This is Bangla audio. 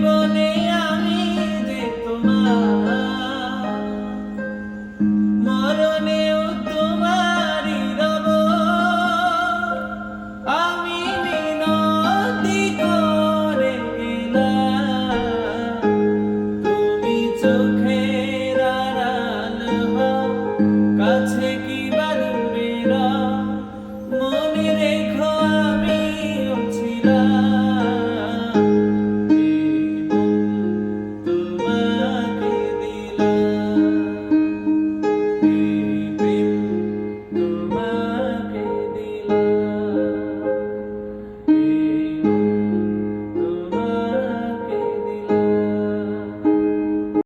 জীবনে